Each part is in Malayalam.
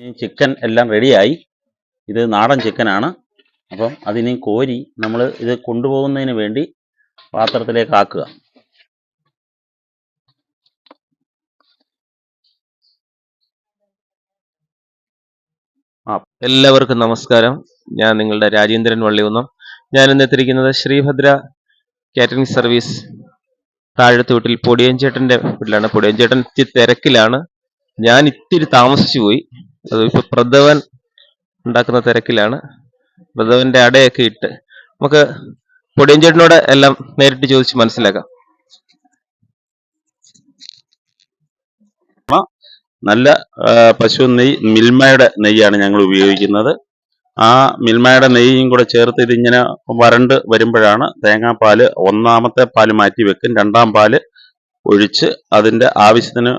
ഈ ചിക്കൻ എല്ലാം റെഡിയായി ഇത് നാടൻ ചിക്കനാണ് അപ്പം അതിനെ കോരി നമ്മൾ ഇത് കൊണ്ടുപോകുന്നതിന് വേണ്ടി പാത്രത്തിലേക്ക് ആക്കുക. എല്ലാവർക്കും നമസ്കാരം. ഞാൻ നിങ്ങളുടെ രാജേന്ദ്രൻ വള്ളികുന്നം. ഞാൻ ഇന്ന് എത്തിയിരിക്കുന്നത് ശ്രീഭദ്ര കാറ്ററിംഗ് സർവീസ് താഴത്തെ വീട്ടിൽ പൊടിയഞ്ചേട്ടന്റെ വീട്ടിലാണ്. പൊടിയഞ്ചേട്ടൻ ഇത്തിരി തിരക്കിലാണ്. ഞാൻ ഇത്തിരി താമസിച്ചു പോയി അത് ഇപ്പൊ പ്രഥവൻ ഉണ്ടാക്കുന്ന തിരക്കിലാണ്. പ്രഥവന്റെ അടയൊക്കെ ഇട്ട് നമുക്ക് പൊടിയഞ്ചേട്ടനോട് എല്ലാം നേരിട്ട് ചോദിച്ച് മനസ്സിലാക്കാം. നല്ല പശു നെയ്യ് മിൽമയുടെ നെയ്യാണ് ഞങ്ങൾ ഉപയോഗിക്കുന്നത്. ആ മിൽമയുടെ നെയ്യും കൂടെ ചേർത്ത് ഇതിങ്ങനെ വരണ്ട് വരുമ്പോഴാണ് തേങ്ങാപ്പാൽ ഒന്നാമത്തെ പാൽ മാറ്റി വെക്കും രണ്ടാം പാൽ ഒഴിച്ച് അതിന്റെ ആവശ്യത്തിന്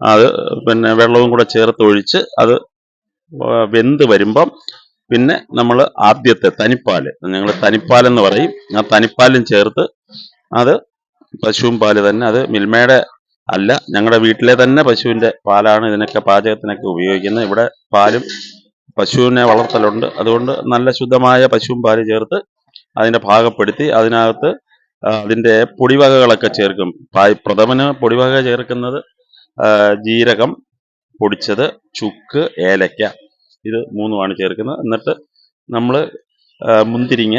അത് പിന്നെ വെള്ളവും കൂടെ ചേർത്ത് ഒഴിച്ച് അത് വെന്ത് വരുമ്പം പിന്നെ നമ്മൾ ആദ്യത്തെ തനിപ്പാൽ ഞങ്ങൾ തനിപ്പാലെന്ന് പറയും. ആ തനിപ്പാലും ചേർത്ത് അത് പശുവും പാൽ തന്നെ അത് മിൽമയുടെ അല്ല ഞങ്ങളുടെ വീട്ടിലെ തന്നെ പശുവിന്റെ പാലാണ് ഇതിനൊക്കെ പാചകത്തിനൊക്കെ ഉപയോഗിക്കുന്നത്. ഇവിടെ പാലും പശുവിനെ വളർത്തലുണ്ട്. അതുകൊണ്ട് നല്ല ശുദ്ധമായ പശുവും പാൽ ചേർത്ത് അതിന്റെ ഭാഗപ്പെടുത്തി അതിനകത്ത് അതിന്റെ പൊടിവകകളൊക്കെ ചേർക്കും. പ്രഥമന് പൊടിവക ചേർക്കുന്നത് ജീരകം പൊടിച്ചത് ചുക്ക് ഏലക്ക. ഇത് മൂന്നുമാണ് ചേർക്കുന്നത്. എന്നിട്ട് നമ്മൾ മുന്തിരിങ്ങ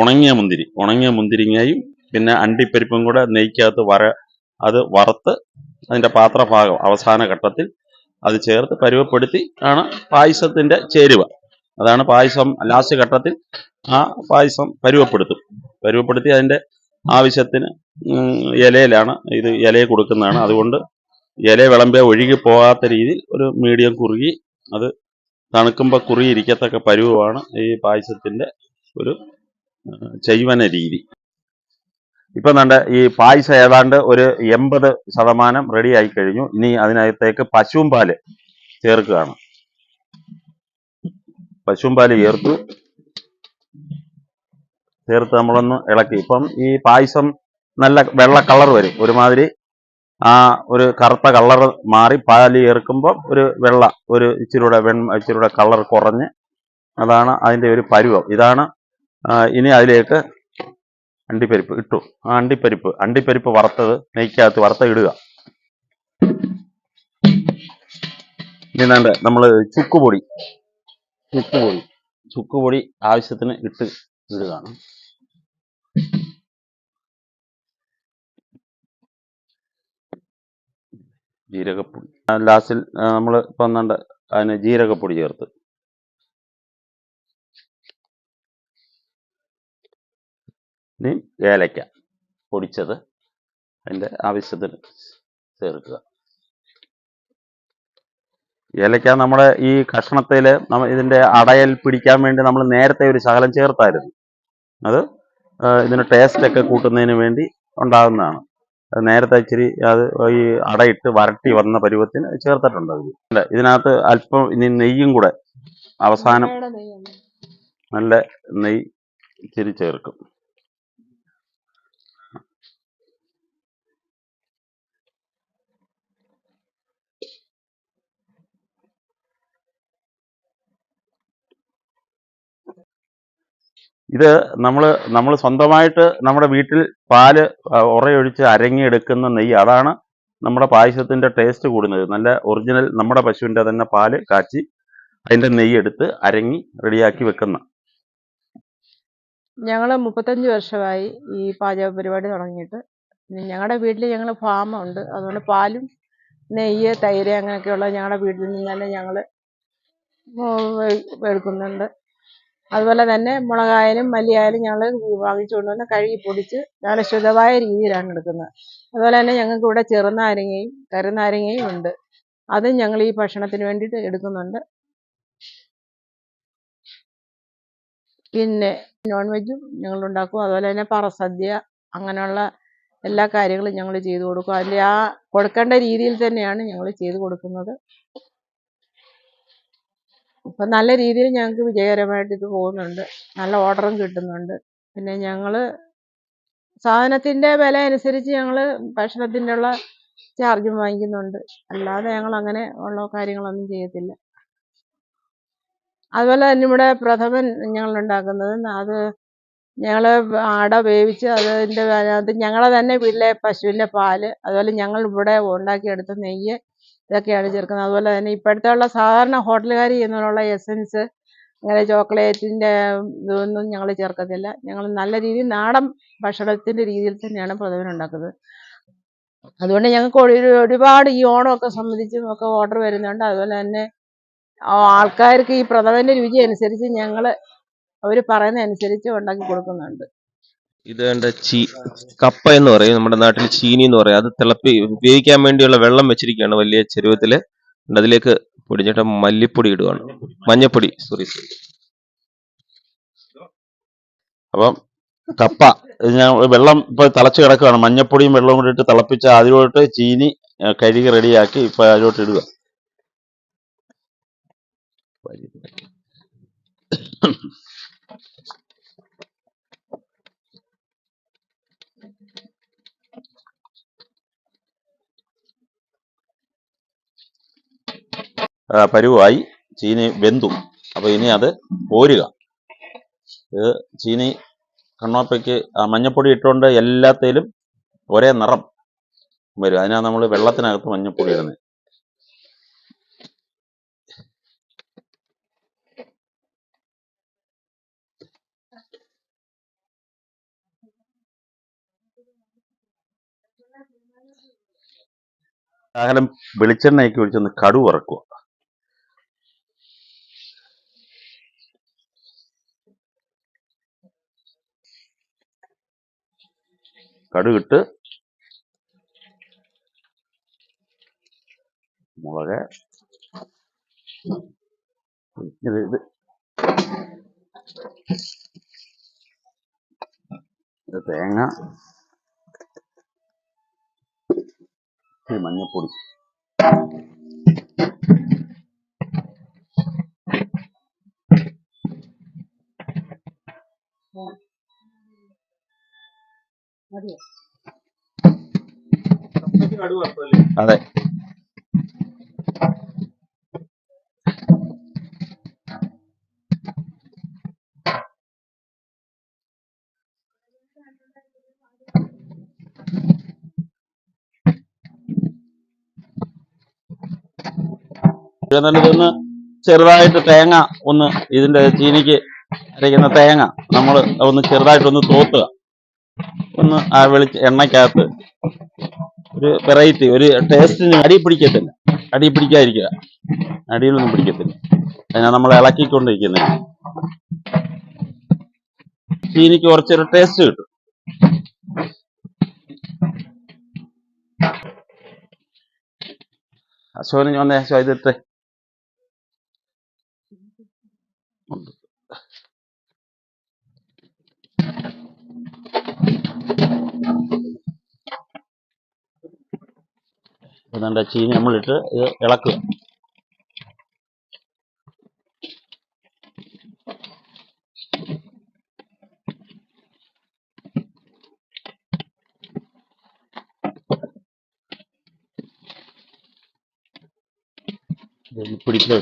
ഉണങ്ങിയ മുന്തിരി. ഉണങ്ങിയ മുന്തിരിങ്ങയും പിന്നെ അണ്ടിപ്പരിപ്പും കൂടെ നെയ്ക്കകത്ത് വര അത് വറുത്ത് അതിന്റെ പാത്രഭാഗം അവസാന ഘട്ടത്തിൽ അത് ചേർത്ത് പരുവപ്പെടുത്തി ആണ് പായസത്തിന്റെ ചേരുവ. അതാണ് പായസം ലാസ്റ്റ് ഘട്ടത്തിൽ ആ പായസം പരുവപ്പെടുത്തും. പരുവപ്പെടുത്തി അതിന്റെ ആവശ്യത്തിന് ഇലയിലാണ്. ഇത് ഇലയെ കൊടുക്കുന്നതാണ്. അതുകൊണ്ട് ഇല വിളമ്പേ ഒഴുകി പോകാത്ത രീതിയിൽ ഒരു മീഡിയം കുറുകി അത് തണുക്കുമ്പോൾ കുറുകി ഇരിക്കത്തക്ക പരുവമാണ് ഈ പായസത്തിന്റെ ഒരു ചെയ്വന രീതി. ഇപ്പൊ നല്ല ഈ പായസം ഏതാണ്ട് ഒരു എൺപത് ശതമാനം റെഡി ആയി കഴിഞ്ഞു. ഇനി അതിനകത്തേക്ക് പശുവും പാൽ ചേർക്കുകയാണ്. പശുവും പാൽ ചേർത്തു. ചേർത്ത് നമ്മളൊന്ന് ഇളക്കി. ഇപ്പം ഈ പായസം നല്ല വെള്ള കളർ വരും. ഒരുമാതിരി ആ ഒരു കറുത്ത കളർ മാറി പാൽ ചേർക്കുമ്പോൾ ഒരു വെള്ള ഒരു ഇച്ചിരൂടെ വെൺ ഇച്ചിരൂടെ കളർ കുറഞ്ഞ് അതാണ് അതിന്റെ ഒരു പരുവം. ഇതാണ് ഇനി അതിലേക്ക് അണ്ടിപ്പരിപ്പ് ഇട്ടു. ആ അണ്ടിപ്പരിപ്പ് അണ്ടിപ്പരിപ്പ് വറുത്തത് നെയ്ക്കകത്ത് വറുത്ത ഇടുക. ഇനി വേണ്ട നമ്മൾ ചുക്കുപൊടി ചുക്കുപൊടി ചുക്കുപൊടി ആവശ്യത്തിന് ഇട്ട് ഇടുകയാണ്. ജീരകപ്പൊടി. ലാസ്റ്റിൽ നമ്മൾ ഇപ്പം എന്താണ്ട് അതിന് ജീരകപ്പൊടി ചേർത്ത്. ഇനി ഏലക്ക പൊടിച്ചത് അതിന്റെ ആവശ്യത്തിന് ചേർക്കുക. ഏലക്ക നമ്മുടെ ഈ കഷ്ണത്തിൽ നമ്മൾ ഇതിന്റെ അടയൽ പിടിക്കാൻ വേണ്ടി നമ്മൾ നേരത്തെ ഒരു ശകലം ചേർത്തായിരുന്നു. അത് ഇതിന് ടേസ്റ്റ് ഒക്കെ കൂട്ടുന്നതിന് വേണ്ടി ഉണ്ടാകുന്നതാണ് നേരത്തെ ഇച്ചിരി അത് ഈ അടയിട്ട് വരട്ടി വന്ന പരുവത്തിന് ചേർത്തിട്ടുണ്ട് അതിൽ അല്ല ഇതിനകത്ത് അല്പം ഇനി നെയ്യും കൂടെ. അവസാനം നല്ല നെയ്യ് ഇച്ചിരി ചേർക്കും. ഇത് നമ്മൾ നമ്മൾ സ്വന്തമായിട്ട് നമ്മുടെ വീട്ടിൽ പാൽ ഉറയൊഴിച്ച് അരങ്ങിയെടുക്കുന്ന നെയ്യ്. അതാണ് നമ്മുടെ പായസത്തിന്റെ ടേസ്റ്റ് കൂടുന്നത്. നല്ല ഒറിജിനൽ നമ്മുടെ പശുവിന്റെ തന്നെ പാൽ കാച്ചി അതിന്റെ നെയ്യ് എടുത്ത് അരങ്ങി റെഡിയാക്കി വെക്കുന്ന. ഞങ്ങൾ മുപ്പത്തഞ്ച് വർഷമായി ഈ പാചക പരിപാടി തുടങ്ങിയിട്ട്. ഞങ്ങളുടെ വീട്ടിൽ ഞങ്ങൾ ഫാമുണ്ട്. അതുകൊണ്ട് പാലും നെയ്യ് തൈര് അങ്ങനെയൊക്കെയുള്ള ഞങ്ങളുടെ വീട്ടിൽ നിന്ന് തന്നെ ഞങ്ങൾ എടുക്കുന്നുണ്ട്. അതുപോലെ തന്നെ മുളകായാലും മല്ലിയായാലും ഞങ്ങൾ വാങ്ങിച്ചു കൊണ്ടുവന്ന് കഴുകി പൊടിച്ച് നല്ല ശുദ്ധമായ രീതിയിലാണ് എടുക്കുന്നത്. അതുപോലെ തന്നെ ഞങ്ങൾക്ക് ഇവിടെ ചെറുനാരങ്ങയും കരുനാരങ്ങയും ഉണ്ട്. അതും ഞങ്ങൾ ഈ ഭക്ഷണത്തിന് വേണ്ടിയിട്ട് എടുക്കുന്നുണ്ട്. പിന്നെ നോൺ വെജും ഞങ്ങൾ ഉണ്ടാക്കും. അതുപോലെ തന്നെ പറസദ്യ അങ്ങനെയുള്ള എല്ലാ കാര്യങ്ങളും ഞങ്ങൾ ചെയ്തു കൊടുക്കും. അതിന്റെ ആ കൊടുക്കേണ്ട രീതിയിൽ തന്നെയാണ് ഞങ്ങൾ ചെയ്തു കൊടുക്കുന്നത്. ഇപ്പം നല്ല രീതിയിൽ ഞങ്ങൾക്ക് വിജയകരമായിട്ട് ഇത് പോകുന്നുണ്ട്. നല്ല ഓർഡറും കിട്ടുന്നുണ്ട്. പിന്നെ ഞങ്ങൾ സാധനത്തിന്റെ വില അനുസരിച്ച് ഞങ്ങൾ ഉള്ള ചാർജും വാങ്ങിക്കുന്നുണ്ട്. അല്ലാതെ ഞങ്ങൾ അങ്ങനെ ഉള്ള കാര്യങ്ങളൊന്നും ചെയ്യത്തില്ല. അതുപോലെ തന്നെ ഇവിടെ പ്രഥമൻ ഞങ്ങൾ ഉണ്ടാക്കുന്നത് അത് ഞങ്ങൾ അട വേവിച്ച് അതിന്റെ അത് ഞങ്ങളെ തന്നെ വീട്ടിലെ പശുവിന്റെ പാൽ അതുപോലെ ഞങ്ങൾ ഇവിടെ ഉണ്ടാക്കിയെടുത്ത നെയ്യ് ഇതൊക്കെയാണ് ചേർക്കുന്നത്. അതുപോലെ തന്നെ ഇപ്പോഴത്തെ ഉള്ള സാധാരണ ഹോട്ടലുകാർ ചെയ്യുന്നതിനുള്ള എസൻസ് അങ്ങനെ ചോക്ലേറ്റിന്റെ ഇതൊന്നും ഞങ്ങൾ ചേർക്കത്തില്ല ഞങ്ങൾ നല്ല രീതിയിൽ നാടൻ ഭക്ഷണത്തിന്റെ രീതിയിൽ തന്നെയാണ് പ്രഥമൻ ഉണ്ടാക്കുന്നത്. അതുകൊണ്ട് ഞങ്ങൾക്ക് ഒരു ഒരുപാട് ഈ ഓണമൊക്കെ സംബന്ധിച്ചും ഒക്കെ ഓർഡർ വരുന്നുണ്ട്. അതുപോലെ തന്നെ ആൾക്കാർക്ക് ഈ പ്രഥമന്റെ രുചി അനുസരിച്ച് ഞങ്ങൾ അവർ പറയുന്ന അനുസരിച്ച് ഉണ്ടാക്കി കൊടുക്കുന്നുണ്ട്. ഇത് കണ്ട ചീ കപ്പ എന്ന് പറയും. നമ്മുടെ നാട്ടിൽ ചീനി എന്ന് പറയും. അത് തിളപ്പി ഉപയോഗിക്കാൻ വേണ്ടിയുള്ള വെള്ളം വെച്ചിരിക്കുകയാണ് വലിയ ചെരുവത്തിൽ. അതിലേക്ക് പൊടിഞ്ഞിട്ട് മല്ലിപ്പൊടി ഇടുകയാണ് മഞ്ഞപ്പൊടി സോറി അപ്പം കപ്പ ഞാൻ വെള്ളം ഇപ്പൊ തിളച്ച് കിടക്കുകയാണ് മഞ്ഞപ്പൊടിയും വെള്ളവും കൂടി ഇട്ട് തിളപ്പിച്ച് അതിലോട്ട് ചീനി കഴുകി റെഡിയാക്കി ഇപ്പൊ അതിലോട്ട് ഇടുക. ആ, പരുവായി ചീനി വെന്തു. അപ്പൊ ഇനി അത് പോരുക ഇത് ചീനി കണ്ണോപ്പയ്ക്ക് ആ മഞ്ഞപ്പൊടി ഇട്ടുകൊണ്ട് എല്ലാത്തേലും ഒരേ നിറം വരും. അതിനാ നമ്മൾ വെള്ളത്തിനകത്ത് മഞ്ഞപ്പൊടി ഇടുന്നത് ശകലം വെളിച്ചെണ്ണയൊക്കെ ഒഴിച്ചൊന്ന് കടു വറക്കുക കടുകിട്ട് മുളക്. ഇത് തേങ്ങ. മഞ്ഞപ്പൊടി. അതെ. ഇതൊന്ന് ചെറുതായിട്ട് തേങ്ങ ഒന്ന് ഇതിന്റെ ചീനിക്ക് അരയ്ക്കുന്ന തേങ്ങ നമ്മൾ ഒന്ന് ചെറുതായിട്ടൊന്ന് തോത്തുക. ഒന്ന് ആ വെളി എണ്ണയ്ക്കകത്ത്. ഒരു വെറൈറ്റി ഒരു ടേസ്റ്റിന് അടി പിടിക്കത്തില്ല. അടി പിടിക്കാതിരിക്കുക. അടിയിലൊന്നും പിടിക്കത്തില്ല. അതിനാ നമ്മൾ ഇളക്കിക്കൊണ്ടിരിക്കുന്നത് ചീനിക്ക് കുറച്ചൊരു ടേസ്റ്റ് കിട്ടും. അശോകന് വന്നേ അശോ ഇതിട്ടെ എന്നിട്ട് ചീനി നമ്മളിട്ട് ഇത് ഇളക്കുക പിടിക്കുക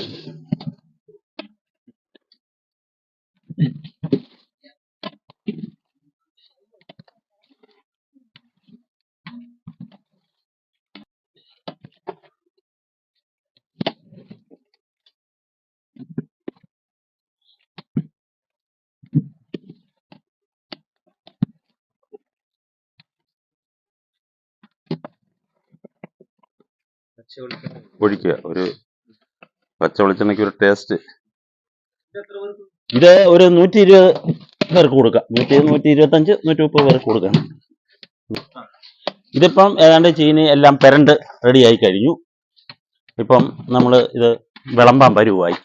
ഒഴിക്കുക. ഒരു പച്ച വെളിച്ചെണ്ണയ്ക്ക് ഒരു ടേസ്റ്റ്. ഇത് ഒരു നൂറ്റി ഇരുപത് പേർക്ക് കൊടുക്കാം. നൂറ്റി നൂറ്റി ഇരുപത്തഞ്ച് നൂറ്റി മുപ്പത് പേർക്ക് കൊടുക്കാം. ഇതിപ്പം ഏതാണ്ട് ചീനി എല്ലാം പെരണ്ട് റെഡിയായി കഴിഞ്ഞു. ഇപ്പം നമ്മൾ ഇത് വിളമ്പാൻ പരുവായി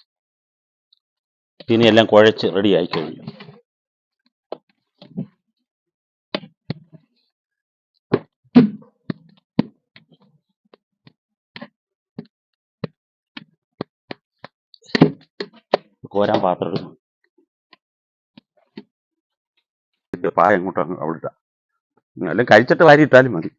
ചീനി എല്ലാം കുഴച്ച് റെഡിയായി കഴിഞ്ഞു. കോരാൻ പാത്രം എടുക്കും ഇതിന്റെ പായ അങ്ങോട്ട് അവിടെ ഇടാം. കഴിച്ചിട്ട് വാരി ഇട്ടാലും മതി.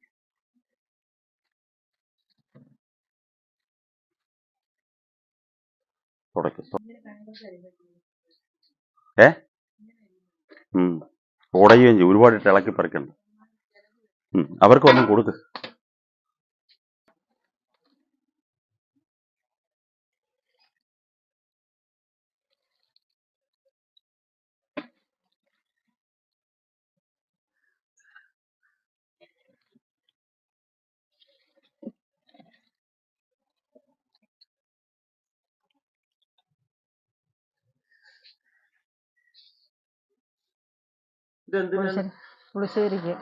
ഏ? ഉടയുകയും ചെയ്യും. ഒരുപാട് ഇട്ട് ഇളക്കി പറിക്കണ്ട. അവർക്കൊന്നും കൊടുക്ക്. പുളിശ്ശേരിക്ക്.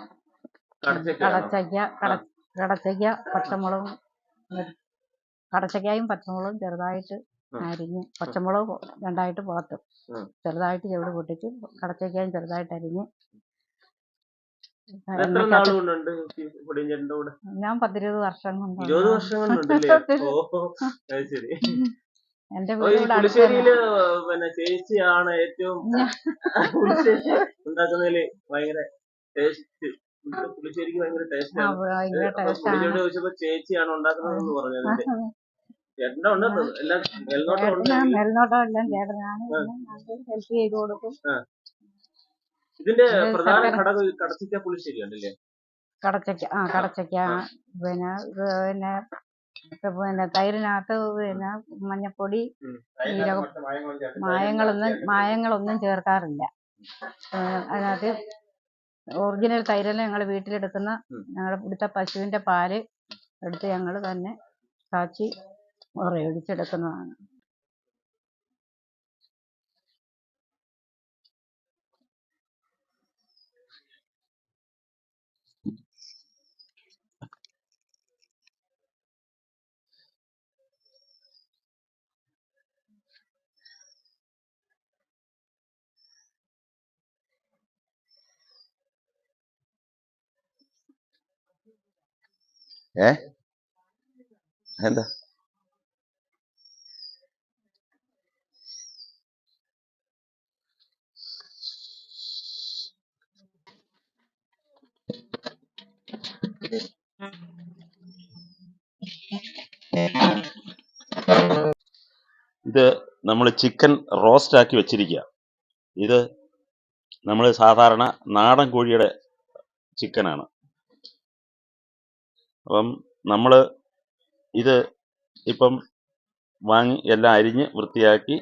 കടച്ചയ്ക്ക കട കടച്ചയ്ക്ക പച്ചമുളകും കടച്ചയ്ക്കായും പച്ചമുളകും ചെറുതായിട്ട്. അരിഞ്ഞ് പച്ചമുളക് രണ്ടായിട്ട് പുറത്തും ഉം. ചെറുതായിട്ട് ചെവിട് പൊട്ടിച്ച് കടച്ചയ്ക്കായും ചെറുതായിട്ട് അരിഞ്ഞ്. ഞാൻ പത്തിരുപത് വർഷം കൊണ്ട് എന്റെ വീട് പുളിശ്ശേരിയിൽ പിന്നെ ചേച്ചിയാണ് ഏറ്റവും പുളിശ്ശേരി ഉണ്ടാക്കുന്നതിൽ ഭയങ്കര ടേസ്റ്റ് പുളിശ്ശേരിക്ക് ഭയങ്കര ടേസ്റ്റ് ആണ്. ചോദിച്ചപ്പോ ചേച്ചിയാണ് ഉണ്ടാക്കുന്നതെന്ന് പറഞ്ഞത് ചേട്ടന്റെ ഉണ്ട് എല്ലാം മേൽനോട്ടം ഉണ്ട്. മേൽനോട്ടം എല്ലാം ചേട്ടനാണ്. ഹെൽപ്പ് ചെയ്ത് കൊടുക്കും. ഇതിന്റെ പ്രധാന. ഘടകം ഈ പുളിശ്ശേരി ഉണ്ടല്ലേ? കടച്ചക്ക ആ കടച്ചക്ക പിന്നെ പിന്നെ ഇത് പിന്നെ തൈരിനകത്ത് പിന്നെ മഞ്ഞപ്പൊടി ജീരകം, മായങ്ങളൊന്നും മായങ്ങളൊന്നും ചേർക്കാറില്ല. അതിനകത്ത് ഒറിജിനൽ തൈരെല്ലാം ഞങ്ങൾ വീട്ടിലെടുക്കുന്ന. ഞങ്ങളുടെ ഇവിടുത്തെ പശുവിന്റെ പാൽ എടുത്ത് ഞങ്ങൾ തന്നെ കാച്ചി ഉറയൊടിച്ചെടുക്കുന്നതാണ് ഏ? എന്താ? ഇത് നമ്മൾ ചിക്കൻ റോസ്റ്റ് ആക്കി വെച്ചിരിക്കുക ഇത് നമ്മൾ സാധാരണ നാടൻ കോഴിയുടെ ചിക്കനാണ്. അപ്പം നമ്മൾ ഇത് ഇപ്പം വാങ്ങി എല്ലാം അരിഞ്ഞ് വൃത്തിയാക്കി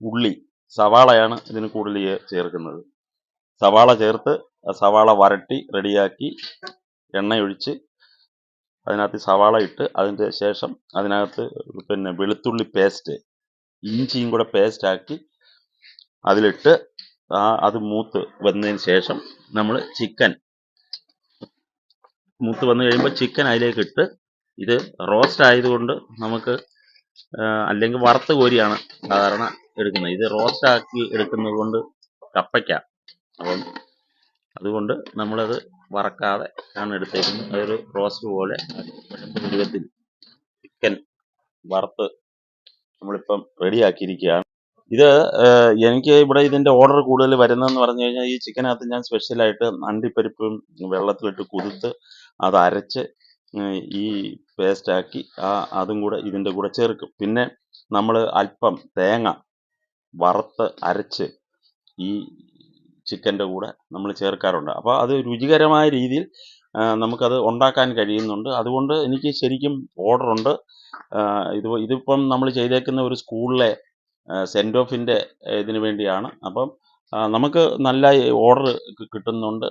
ഉള്ളി സവാളയാണ് ഇതിന് കൂടുതൽ ചേർക്കുന്നത്. സവാള ചേർത്ത് സവാള വരട്ടി റെഡിയാക്കി എണ്ണയൊഴിച്ച് അതിനകത്ത് സവാള ഇട്ട് അതിന്റെ ശേഷം അതിനകത്ത് പിന്നെ വെളുത്തുള്ളി പേസ്റ്റ് ഇഞ്ചിയും കൂടെ പേസ്റ്റാക്കി അതിലിട്ട് ആ അത് മൂത്ത് വന്നതിന് ശേഷം നമ്മൾ ചിക്കൻ മൂത്ത് വന്നു കഴിയുമ്പോൾ ചിക്കൻ അതിലേക്ക് ഇട്ട് ഇത് റോസ്റ്റ് ആയതുകൊണ്ട് നമുക്ക് അല്ലെങ്കിൽ വറുത്ത് കോരിയാണ് സാധാരണ എടുക്കുന്നത്. ഇത് റോസ്റ്റ് ആക്കി എടുക്കുന്നത് കൊണ്ട് കപ്പയ്ക്ക. അപ്പം അതുകൊണ്ട് നമ്മളത് വറക്കാതെ ആണ് എടുത്തേക്കുന്നത്. അതൊരു റോസ്റ്റ് പോലെ വിധത്തിൽ ചിക്കൻ വറുത്ത് നമ്മളിപ്പം റെഡിയാക്കിയിരിക്കുകയാണ്. ഇത് എനിക്ക് ഇവിടെ ഇതിന്റെ ഓർഡർ കൂടുതൽ വരുന്നതെന്ന് പറഞ്ഞു കഴിഞ്ഞാൽ ഈ ചിക്കനകത്ത് ഞാൻ സ്പെഷ്യലായിട്ട് അണ്ടിപ്പരിപ്പും വെള്ളത്തിലിട്ട് കുതിർത്ത് അത് അരച്ച് ഈ പേസ്റ്റാക്കി ആ അതും കൂടെ ഇതിന്റെ കൂടെ ചേർക്കും. പിന്നെ നമ്മൾ അല്പം തേങ്ങ വറുത്ത് അരച്ച് ഈ ചിക്കന്റെ കൂടെ നമ്മൾ ചേർക്കാറുണ്ട്. അപ്പോൾ അത് രുചികരമായ രീതിയിൽ നമുക്കത് ഉണ്ടാക്കാൻ കഴിയുന്നുണ്ട്. അതുകൊണ്ട് എനിക്ക് ശരിക്കും ഓർഡറുണ്ട്. ഇത് ഇതിപ്പം നമ്മൾ ചെയ്തേക്കുന്ന ഒരു സ്കൂളിലെ സെന്റ് ഓഫിന്റെ ഇതിന് വേണ്ടിയാണ്. അപ്പം നമുക്ക് നല്ല ഓർഡർ കിട്ടുന്നുണ്ട്.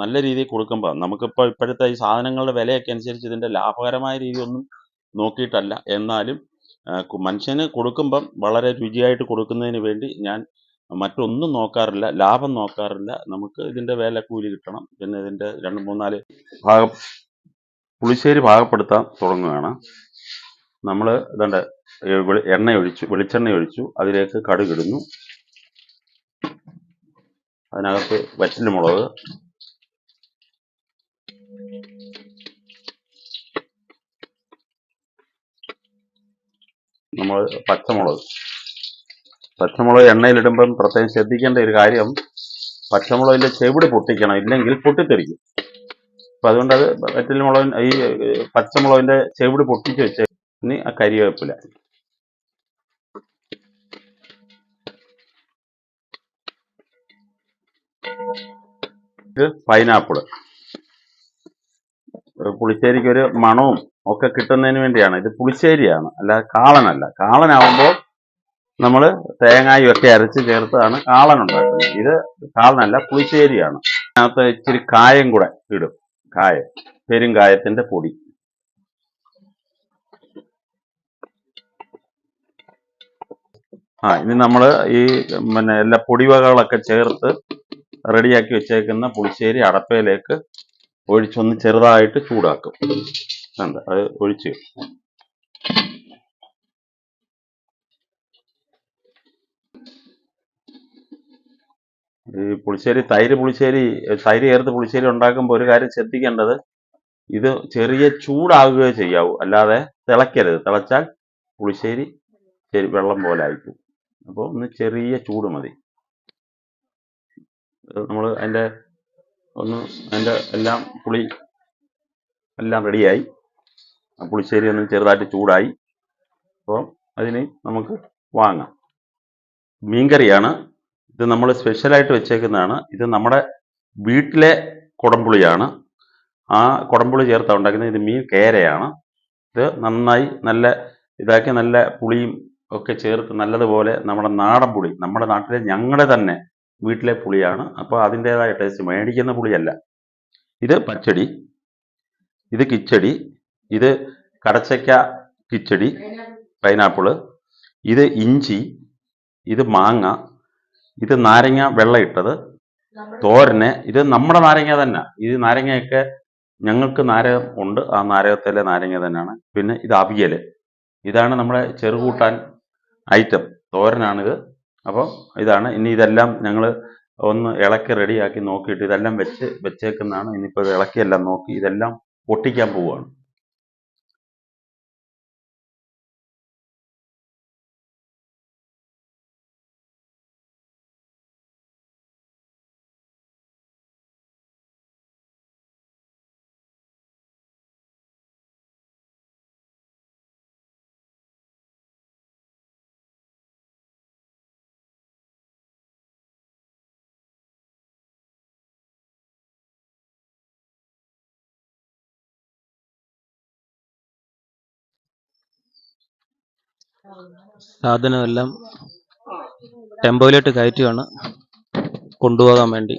നല്ല രീതിയിൽ കൊടുക്കുമ്പോൾ നമുക്കിപ്പോൾ ഇപ്പോഴത്തെ ഈ സാധനങ്ങളുടെ വിലയൊക്കെ അനുസരിച്ച് ഇതിന്റെ ലാഭകരമായ രീതിയൊന്നും നോക്കിയിട്ടല്ല. എന്നാലും മനുഷ്യന് കൊടുക്കുമ്പം വളരെ രുചിയായിട്ട് കൊടുക്കുന്നതിന് വേണ്ടി ഞാൻ മറ്റൊന്നും നോക്കാറില്ല ലാഭം നോക്കാറില്ല. നമുക്ക് ഇതിന്റെ വില കൂലി കിട്ടണം. പിന്നെ ഇതിന്റെ രണ്ട് മൂന്നാൽ ഭാഗം പുളിശ്ശേരി ഭാഗപ്പെടുത്താൻ തുടങ്ങുകയാണ്. നമ്മൾ ഇതുണ്ട് എണ്ണ ഒഴിച്ചു വെളിച്ചെണ്ണ ഒഴിച്ചു അതിലേക്ക് കടുകിടുന്നു. അതിനകത്ത് വറ്റൽമുളക് നമ്മൾ പച്ചമുളക്. പച്ചമുളക് എണ്ണയിലിടുമ്പം പ്രത്യേകം ശ്രദ്ധിക്കേണ്ട ഒരു കാര്യം പച്ചമുളകിന്റെ ചെവിട് പൊട്ടിക്കണം ഇല്ലെങ്കിൽ പൊട്ടിത്തെറിക്കും. അപ്പൊ അതുകൊണ്ട് അത് വറ്റൽമുളകിൻ ഈ പച്ചമുളകിന്റെ ചെവിട് പൊട്ടിച്ച് വെച്ച് ഇനി ആ കരിവേപ്പില. ഇത് പൈനാപ്പിൾ പുളിശ്ശേരിക്ക് ഒരു മണവും ഒക്കെ കിട്ടുന്നതിന് വേണ്ടിയാണ്. ഇത് പുളിശ്ശേരിയാണ്. അല്ല കാളനല്ല. കാളനാവുമ്പോൾ നമ്മൾ തേങ്ങായും ഒക്കെ അരച്ച് ചേർത്താണ് കാളൻ ഉണ്ടാക്കുന്നത്. ഇത് കാളനല്ല പുളിശ്ശേരിയാണ്. അതിനകത്ത് ഇച്ചിരി കായം കൂടെ ഇടും. കായം. പെരുങ്കായത്തിന്റെ പൊടി. ആ ഇനി നമ്മൾ ഈ പിന്നെ എല്ലാ പൊടിവകകളൊക്കെ ചേർത്ത് റെഡിയാക്കി വെച്ചേക്കുന്ന പുളിശ്ശേരി അടപ്പയിലേക്ക് ഒഴിച്ചൊന്ന് ചെറുതായിട്ട് ചൂടാക്കും. കണ്ട? അത് ഒഴിച്ച് ഈ പുളിശ്ശേരി തൈര് പുളിശ്ശേരി തൈര് ചേർത്ത് പുളിശ്ശേരി ഉണ്ടാക്കുമ്പോൾ ഒരു കാര്യം ശ്രദ്ധിക്കേണ്ടത് ഇത് ചെറിയ ചൂടാകുകയോ ചെയ്യാവൂ. അല്ലാതെ തിളയ്ക്കരുത്. തിളച്ചാൽ പുളിശ്ശേരി ശരി വെള്ളം പോലെ ആയിപ്പോവും. അപ്പോൾ ഒന്ന് ചെറിയ ചൂട് മതി. നമ്മൾ അതിന്റെ ഒന്ന് അതിന്റെ എല്ലാം പുളി എല്ലാം റെഡിയായി. ആ പുളിശ്ശേരി ഒന്ന് ചെറുതായിട്ട് ചൂടായി. അപ്പോൾ അതിന് നമുക്ക് വാങ്ങാം. മീൻകറിയാണ്. ഇത് നമ്മൾ സ്പെഷ്യലായിട്ട് വെച്ചേക്കുന്നതാണ്. ഇത് നമ്മുടെ വീട്ടിലെ കുടംപുളിയാണ്. ആ കുടംപുളി ചേർത്താണ് ഉണ്ടാക്കുന്നത് ഇത് മീൻ കേരയാണ്. ഇത് നന്നായി നല്ല ഇതാക്കി നല്ല പുളിയും ഒക്കെ ചേർത്ത് നല്ലതുപോലെ നമ്മുടെ നാടൻ പുളി നമ്മുടെ നാട്ടിലെ ഞങ്ങളുടെ തന്നെ വീട്ടിലെ പുളിയാണ്. അപ്പോൾ അതിന്റെതായ ടേസ്റ്റ് മേടിക്കുന്ന പുളിയല്ല. ഇത് പച്ചടി ഇത് കിച്ചടി ഇത് കടച്ചക്ക കിച്ചടി പൈനാപ്പിൾ ഇത് ഇഞ്ചി ഇത് മാങ്ങ ഇത് നാരങ്ങ വെള്ളം ഇട്ടത് തോരന് ഇത് നമ്മുടെ നാരങ്ങ തന്നെ. ഇത് നാരങ്ങയൊക്കെ ഞങ്ങൾക്ക് നാരകം ഉണ്ട്. ആ നാരകത്തിലെ നാരങ്ങ തന്നെയാണ്. പിന്നെ ഇത് അവിയൽ ഇതാണ് നമ്മുടെ ചെറുകൂട്ടാൻ ഐറ്റം തോരനാണിത്. അപ്പോൾ ഇതാണ്. ഇനി ഇതെല്ലാം ഞങ്ങൾ ഒന്ന് ഇളക്കി റെഡിയാക്കി നോക്കിയിട്ട് ഇതെല്ലാം വെച്ച് വെച്ചേക്കുന്നതാണ്. ഇനിയിപ്പോൾ ഇളക്കിയെല്ലാം നോക്കി ഇതെല്ലാം പൊട്ടിക്കാൻ പോവുകയാണ്. സാധനമെല്ലാം ടെമ്പോയിലോട്ട് കയറ്റുകയാണ് കൊണ്ടുപോകാൻ വേണ്ടി.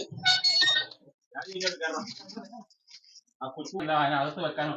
അതിനകത്ത് വെക്കാൻ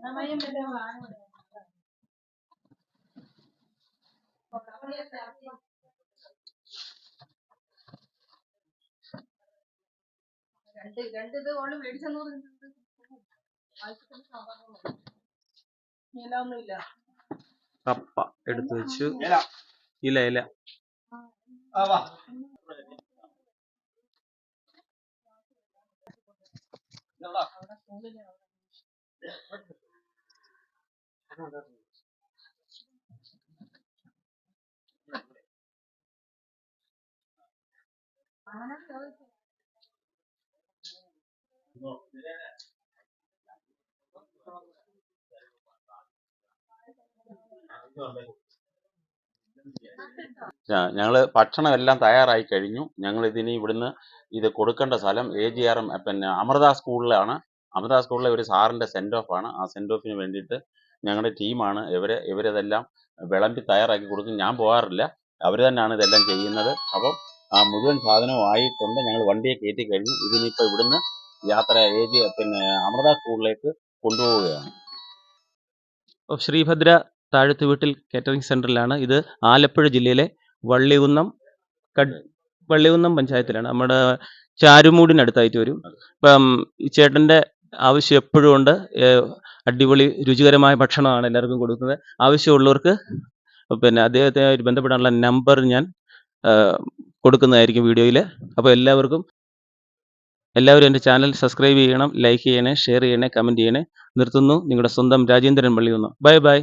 Namanya beda banget. Beberapa lihat രണ്ട് രണ്ട് ഇത് ഓൾ മേടിച്ചെന്ന് പറഞ്ഞിട്ടുണ്ട് ഒന്നും ഇല്ല കപ്പ എടുത്തു വെച്ചു ഇല. ഇല ഞങ്ങൾ ഭക്ഷണം എല്ലാം തയ്യാറായി കഴിഞ്ഞു. ഞങ്ങൾ ഇതിനി ഇവിടുന്ന് ഇത് കൊടുക്കേണ്ട സ്ഥലം എ ജി ആർ എം പിന്നെ അമൃത സ്കൂളിലാണ്. അമൃത സ്കൂളിലെ ഒരു സാറിന്റെ സെൻഡ് ഓഫ് ആണ്. ആ സെൻഡ് ഓഫിന് വേണ്ടിയിട്ട് ഞങ്ങളുടെ ടീമാണ്. ഇവരെ ഇവരിതെല്ലാം വിളമ്പി തയ്യാറാക്കി കൊടുക്കും. ഞാൻ പോകാറില്ല അവർ തന്നെയാണ് ഇതെല്ലാം ചെയ്യുന്നത്. അപ്പം ആ മുഴുവൻ സാധനവും ആയിട്ടുണ്ട്. ഞങ്ങൾ വണ്ടിയെ കയറ്റി കഴിഞ്ഞു. ഇതിനിപ്പോൾ ഇവിടുന്ന് യാത്ര എ പിന്നെ അമൃത സ്കൂളിലേക്ക് കൊണ്ടുപോവുകയാണ്. ശ്രീഭദ്ര താഴത്ത് വീട്ടിൽ കാറ്ററിംഗ് സെന്ററിലാണ് ഇത് ആലപ്പുഴ ജില്ലയിലെ വള്ളികുന്നം വള്ളികുന്നം പഞ്ചായത്തിലാണ്. നമ്മുടെ ചാരുമൂടിനടുത്തായിട്ട് വരും. ഇപ്പം ഈ ചേട്ടന്റെ ആവശ്യം എപ്പോഴും ഉണ്ട്. അടിപൊളി രുചികരമായ ഭക്ഷണമാണ് എല്ലാവർക്കും കൊടുക്കുന്നത്. ആവശ്യമുള്ളവർക്ക് പിന്നെ അദ്ദേഹത്തെ ബന്ധപ്പെടാനുള്ള നമ്പർ ഞാൻ കൊടുക്കുന്നതായിരിക്കും വീഡിയോയിൽ അപ്പോൾ എല്ലാവർക്കും എല്ലാവരും എന്റെ ചാനൽ സബ്സ്ക്രൈബ് ചെയ്യണം ലൈക്ക് ചെയ്യണേ ഷെയർ ചെയ്യണേ കമന്റ് ചെയ്യണേ. നിർത്തുന്നു നിങ്ങളുടെ സ്വന്തം രാജേന്ദ്രൻ പള്ളിയുന്നു ബൈ ബൈ